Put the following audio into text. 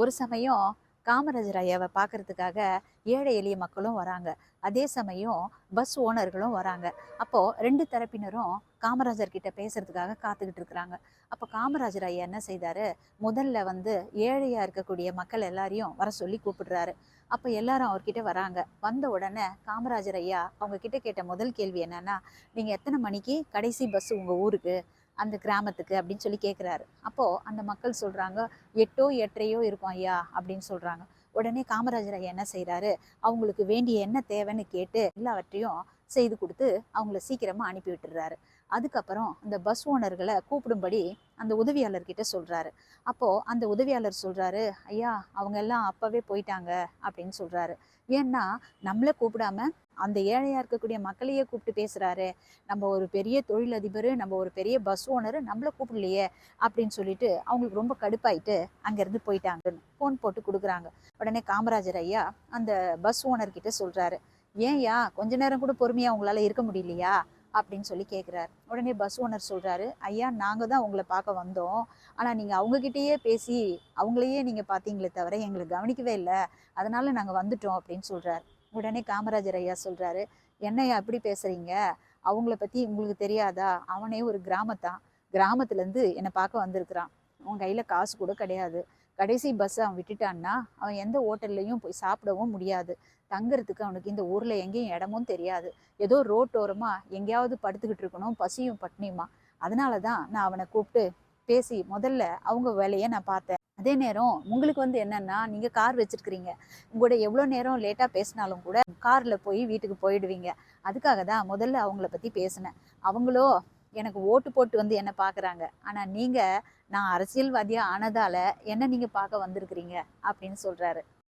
ஒரு சமயம் காமராஜர் ஐயாவை பார்க்கறதுக்காக ஏழை எளிய மக்களும் வராங்க. அதே சமயம் பஸ் ஓனர்களும் வராங்க. அப்போது ரெண்டு தரப்பினரும் காமராஜர் கிட்ட பேசுறதுக்காக காத்துக்கிட்டு இருக்கிறாங்க. அப்போ காமராஜர் ஐயா என்ன செய்தாரு? முதல்ல வந்து ஏழையாக இருக்கக்கூடிய மக்கள் எல்லாரையும் வர சொல்லி கூப்பிடுறாரு. அப்போ எல்லாரும் அவர்கிட்ட வராங்க. வந்த உடனே காமராஜர் ஐயா அவங்க கிட்ட கேட்ட முதல் கேள்வி என்னன்னா நீங்கள் எத்தனை மணிக்கு கடைசி பஸ் உங்கள் ஊருக்கு? அந்த கிராமத்துக்கு அப்படின்னு சொல்லி கேட்குறாரு அப்போது அந்த மக்கள் சொல்கிறாங்க எட்டோ எட்டரையோ இருக்கும் ஐயா அப்படின்னு சொல்கிறாங்க உடனே காமராஜர் ஐயா என்ன செய்கிறாரு அவங்களுக்கு வேண்டிய என்ன தேவைன்னு கேட்டு எல்லாவற்றையும் செய்து கொடுத்து அவங்கள சீக்கிரமாக அனுப்பி விட்டுறாரு அதுக்கப்புறம் அந்த பஸ் ஓனர்களை கூப்பிடும்படி அந்த உதவியாளர்கிட்ட சொல்கிறாரு அப்போது அந்த உதவியாளர் சொல்கிறாரு ஐயா அவங்க எல்லாம் அப்போவே போயிட்டாங்க அப்படின்னு சொல்கிறாரு ஏன்னா நம்மளை கூப்பிடாம அந்த ஏழையாக இருக்கக்கூடிய மக்களையே கூப்பிட்டு பேசுகிறாரு நம்ம ஒரு பெரிய தொழிலதிபர் நம்ம ஒரு பெரிய பஸ் ஓனர் நம்மளை கூப்பிடலையே அப்படின்னு சொல்லிட்டு அவங்களுக்கு ரொம்ப கடுப்பாயிட்டு அங்கேருந்து போயிட்டாங்கன்னு ஃபோன் போட்டு கொடுக்குறாங்க. உடனே காமராஜர் ஐயா அந்த பஸ் ஓனர்கிட்ட சொல்கிறாரு ஏன்யா? கொஞ்ச நேரம் கூட பொறுமையாக உங்களால் இருக்க முடியலையா? அப்படின்னு சொல்லி கேட்குறாரு உடனே பஸ் ஓனர் சொல்கிறாரு ஐயா நாங்கள் தான் உங்களை பார்க்க வந்தோம். ஆனால் நீங்கள் அவங்கக்கிட்டேயே பேசி அவங்களையே நீங்கள் பார்த்தீங்களே தவிர எங்களை கவனிக்கவே இல்லை. அதனால் நாங்கள் வந்துட்டோம் அப்படின்னு சொல்கிறாரு உடனே காமராஜர் ஐயா சொல்கிறாரு என்னையா அப்படி பேசுகிறீங்க அவங்கள பற்றி உங்களுக்கு தெரியாதா? அவனே ஒரு கிராமத்தான். கிராமத்துலேருந்து என்னை பார்க்க வந்திருக்கிறான். அவன் கையில் காசு கூட கிடையாது. கடைசி பஸ்ஸை அவன் விட்டுட்டான்னா அவன் எந்த ஹோட்டல்லையும் போய் சாப்பிடவும் முடியாது. தங்குறதுக்கு அவனுக்கு இந்த ஊரில் எங்கேயும் இடமும் தெரியாது. ஏதோ ரோட்டோரமாக எங்கேயாவது படுத்துக்கிட்டு இருக்கணும் பசியும் பட்னியுமா அதனால தான் நான் அவனை கூப்பிட்டு பேசி முதல்ல அவங்க வேலையை நான் பார்த்தேன். அதே நேரம் உங்களுக்கு வந்து என்னன்னா நீங்கள் கார் வச்சுருக்கிறீங்க. உங்களோட எவ்வளோ நேரம் லேட்டாக பேசினாலும் கூட காரில் போய் வீட்டுக்கு போயிடுவீங்க. அதுக்காக தான் முதல்ல அவங்கள பற்றி பேசினேன். அவங்களோ எனக்கு ஓட்டு போட்டு வந்து என்ன பார்க்குறாங்க ஆனால் நீங்கள் நான் அரசியல்வாதியாக ஆனதால் என்ன நீங்கள் பார்க்க வந்திருக்கிறீங்க? அப்படின்னு சொல்கிறாரு